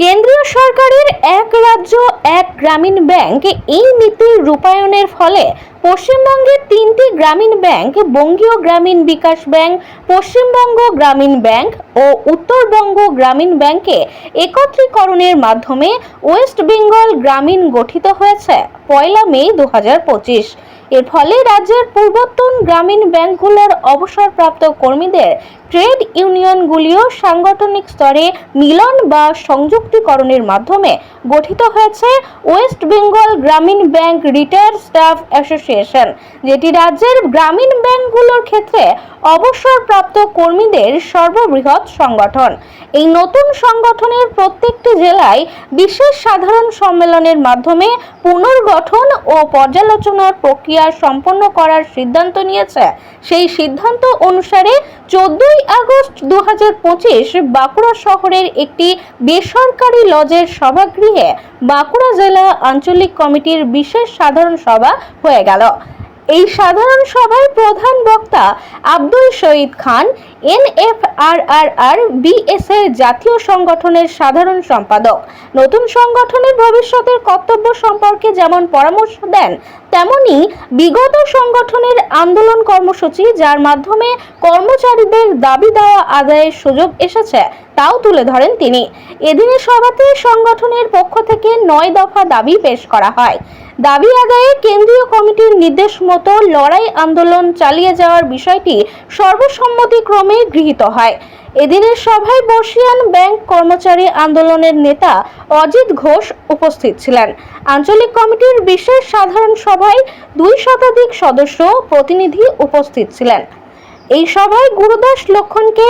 কেন্দ্রীয় সরকারের এক রাজ্য, এক গ্রামীণ ব্যাংক এই নীতির রূপায়ণের ফলে পশ্চিমবঙ্গের তিনটি গ্রামীণ ব্যাংক, বঙ্গীয় গ্রামীণ বিকাশ ব্যাংক, পশ্চিমবঙ্গ গ্রামীণ ব্যাংক ও উত্তরবঙ্গ গ্রামীণ ব্যাংকে একত্রীকরণের মাধ্যমে ওয়েস্ট বেঙ্গল গ্রামীণ গঠিত হয়েছে পয়লা মে দু হাজার পঁচিশ। এর ফলে রাজ্যের পূর্বতন গ্রামীণ ব্যাংকগুলোর অবসরপ্রাপ্ত কর্মীদের ট্রেড ইউনিয়নগুলিও সাংগঠনিক স্তরে মিলন বা সংযুক্তিকরণের মাধ্যমে গঠিত হয়েছে ওয়েস্ট বেঙ্গল গ্রামীণ ব্যাংক রিটায়ার স্টাফ অ্যাসোসিয়েশন, যেটি রাজ্যের গ্রামীণ ব্যাংকগুলোর ক্ষেত্রে অবসরপ্রাপ্ত কর্মীদের সর্ববৃহৎ সংগঠন। এই নতুন সংগঠনের প্রত্যেকটি জেলায় বিশেষ সাধারণ সম্মেলনের মাধ্যমে পুনর্গঠন ও পর্যালোচনার প্রক্রিয়া সম্পন্ন করার সিদ্ধান্ত নিয়েছে। সেই সিদ্ধান্ত অনুসারে চোদ্দই আগস্ট দু হাজার পঁচিশ বাঁকুড়া শহরের একটি বেসরকারি লজের সভাগৃহে বাঁকুড়া জেলা আঞ্চলিক কমিটির বিশেষ সাধারণ সভা হয়ে গেল। এই সাধারণ সভায় প্রধান বক্তা আব্দুল শহীদ খান, এনএফআরআরআর বিএস এর জাতীয় সংগঠনের সাধারণ সম্পাদক। নতুন সংগঠনের ভবিষ্যতের কর্তব্য সম্পর্কে যেমন পরামর্শ দেন, তেমনি বিগত সংগঠনের আন্দোলন কর্মসূচি, যার মাধ্যমে কর্মচারীদের দাবি দেওয়া আদায়ের সুযোগ এসেছে, তাও তুলে ধরেন তিনি। এদিনের সভাতে সংগঠনের পক্ষ থেকে নয় দফা দাবি পেশ করা হয়। দাবি আদায়ে কেন্দ্রীয় কমিটির নির্দেশ মতো লড়াই আন্দোলন চালিয়ে যাওয়ার বিষয়টি সর্বসম্মতিক্রমে গৃহীত হয়। এদিনের সভায় বর্ষিয়ান ব্যাংক কর্মচারী আন্দোলনের নেতা অজিত ঘোষ উপস্থিত ছিলেন। আঞ্চলিক কমিটির বিশেষ সাধারণ সভায় দুই শতাধিক সদস্য প্রতিনিধি উপস্থিত ছিলেন। এই সভায় গুরুদাস লক্ষণকে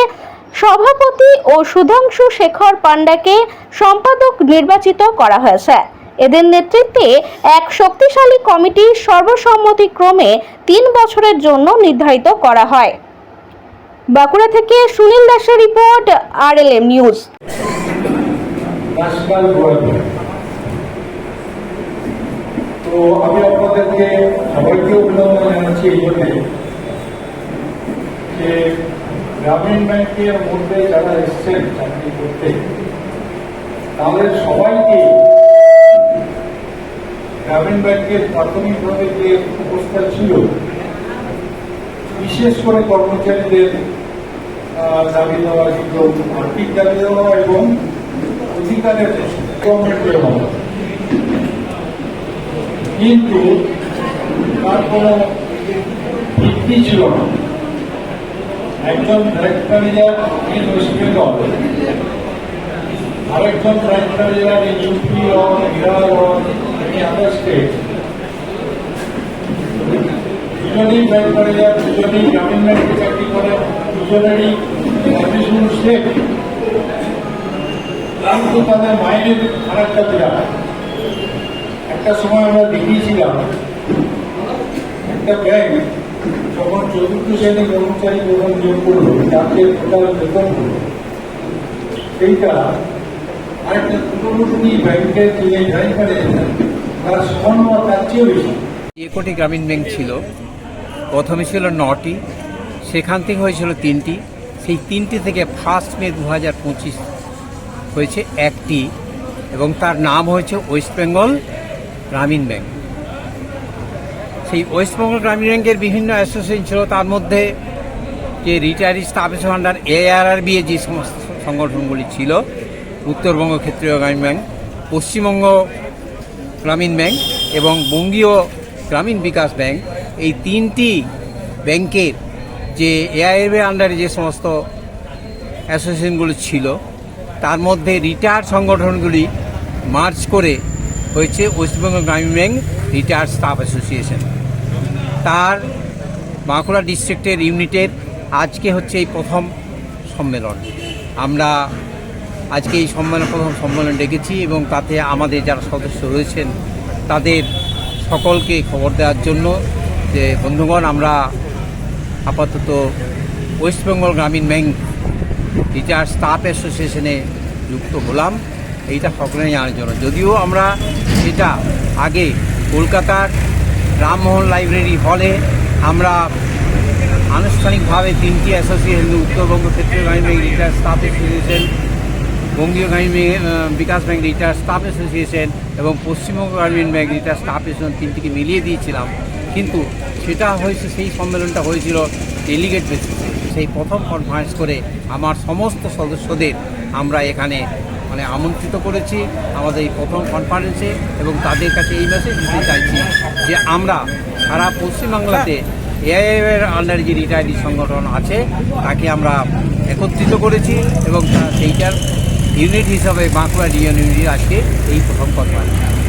সভাপতি ও সুধাংশু শেখর পান্ডাকে সম্পাদক নির্বাচিত করা হয়েছে। এদের নেতৃত্বে এক শক্তিশালী কমিটি সর্বসম্মতিক্রমে তিন বছরের জন্য নির্ধারিত করা হয়। বাঁকুড়া থেকে সুনীল দাসের report R L M news তো আমি আপনাদেরকে সবাইকে অভিনন্দন জানাচ্ছি এই যে গ্রামীণ ব্যাংকের মধ্যে যারা এসছেন চাকরি করতে, তাদের সবাইকে গ্রামীণ ব্যাংকের প্রাথমিকভাবে যে অবস্থা ছিল, বিশেষ করে কর্মচারীদের দাবি দেওয়া ছিল আর্থিক দাবি দেওয়া এবং অধিকারের কিন্তু তার কোনো ভিত্তি ছিল না। একজন ব্যাংক ম্যানেজার আরেকজন ইউপি আদার স্টেট দুজনেই ব্যাংক ম্যানেজার দুজনেই গ্রামীণ ব্যাংকে চাকরি করেন দুজনেরই অফিসুল শেখ কিন্তু তাদের মাইনের ফারাকটা বিরাট। একটা সময় আমরা দেখিয়েছিলাম, একটা ব্যাংক যখন চতুর্থ শ্রেণি কর্মচারী যখন নিয়োগ করল তাকে টোটাল বেতন হলো সেইটা আরেকটা পুরোপুরি ব্যাংকের যে ব্যাংক ম্যানেজার তার কোটি গ্রামীণ ব্যাংক ছিল। প্রথমে ছিল নটি, সেখান থেকে হয়েছিল তিনটি। সেই তিনটি থেকে ফার্স্ট মে দু হাজার পঁচিশ হয়েছে একটি এবং তার নাম হয়েছে ওয়েস্ট বেঙ্গল গ্রামীণ ব্যাংক সেই ওয়েস্ট বেঙ্গল গ্রামীণ ব্যাংকের বিভিন্ন অ্যাসোসিয়েশন ছিল, তার মধ্যে যে রিটায়ারি স্টাফ আন্ডার এআরআরবি এ যে সমস্ত সংগঠনগুলি ছিল, উত্তরবঙ্গ ক্ষেত্রীয় গ্রামীণ ব্যাংক, পশ্চিমবঙ্গ গ্রামীণ ব্যাংক এবং বঙ্গীয় গ্রামীণ বিকাশ ব্যাংক এই তিনটি ব্যাংকের যে এআইএফের আন্ডারে যে সমস্ত অ্যাসোসিয়েশনগুলো ছিল, তার মধ্যে রিটায়ার্ড সংগঠনগুলি মার্চ করে হয়েছে ওয়েস্টবেঙ্গল গ্রামীণ ব্যাংক রিটায়ার্ড স্টাফ অ্যাসোসিয়েশন। তার বাঁকুড়া ডিস্ট্রিক্টের ইউনিটের আজকে হচ্ছে এই প্রথম সম্মেলন। আমরা আজকে এই সম্মেলন প্রথম সম্মেলন ডেকেছি এবং তাতে আমাদের যারা সদস্য রয়েছেন, তাদের সকলকে খবর দেওয়ার জন্য যে, বন্ধুগণ, আমরা আপাতত ওয়েস্ট বেঙ্গল গ্রামীণ ব্যাংক টিচার স্টাফ অ্যাসোসিয়েশনে যুক্ত হলাম। এইটা সকলে জানার জন্য যদিও আমরা এটা আগে কলকাতার রামমোহন লাইব্রেরি হলে আমরা আনুষ্ঠানিকভাবে তিনটি association, Uttarbanga Kshetriya Gramin bank retire staff association Bangiya Gramin Bikash bank retire staff association এবং Paschimbanga Gramin bank retire staff association তিনটিকে মিলিয়ে দিয়েছিলাম। কিন্তু সেটা হয়েছে, সেই সম্মেলনটা হয়েছিল ডেলিগেট বেসিসে সেই প্রথম কনফারেন্স করে আমার সমস্ত সদস্যদের আমরা এখানে মানে আমন্ত্রিত করেছি আমাদের এই প্রথম কনফারেন্সে এবং তাদের কাছে এই মেসেজ দিতে চাইছি যে আমরা সারা পশ্চিমবাংলাতে এআইএফ এর আন্ডারে যে রিটায়ারি সংগঠন আছে, তাকে আমরা একত্রিত করেছি এবং সেইটার ইউনিট হিসাবে বাঁকুড়া ডিএন ইউনিট আজকে এই প্রথম কনফারেন্স